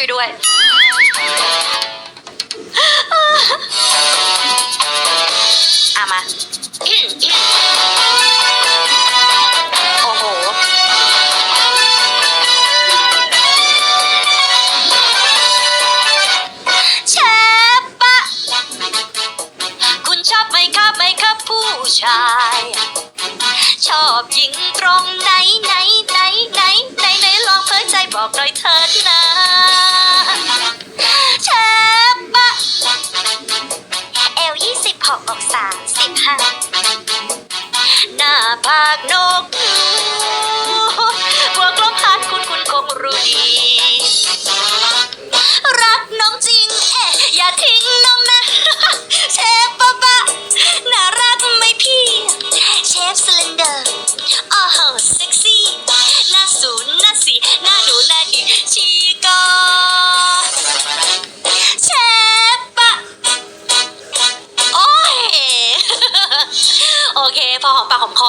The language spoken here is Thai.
ช่วยด้วยอามา โอ้โห เชฟปะ คุณชอบไหมครับไหมครับผู้ชาย ชอบยิงตรงไหนไหนไหนไหนไหนไหนลองเผยใจบอกหน่อยเถิดนะ อลยี่สิบหกอกสามสิบห้าหน้าผากนกยูง โอเค พอหอมปากหอมคอ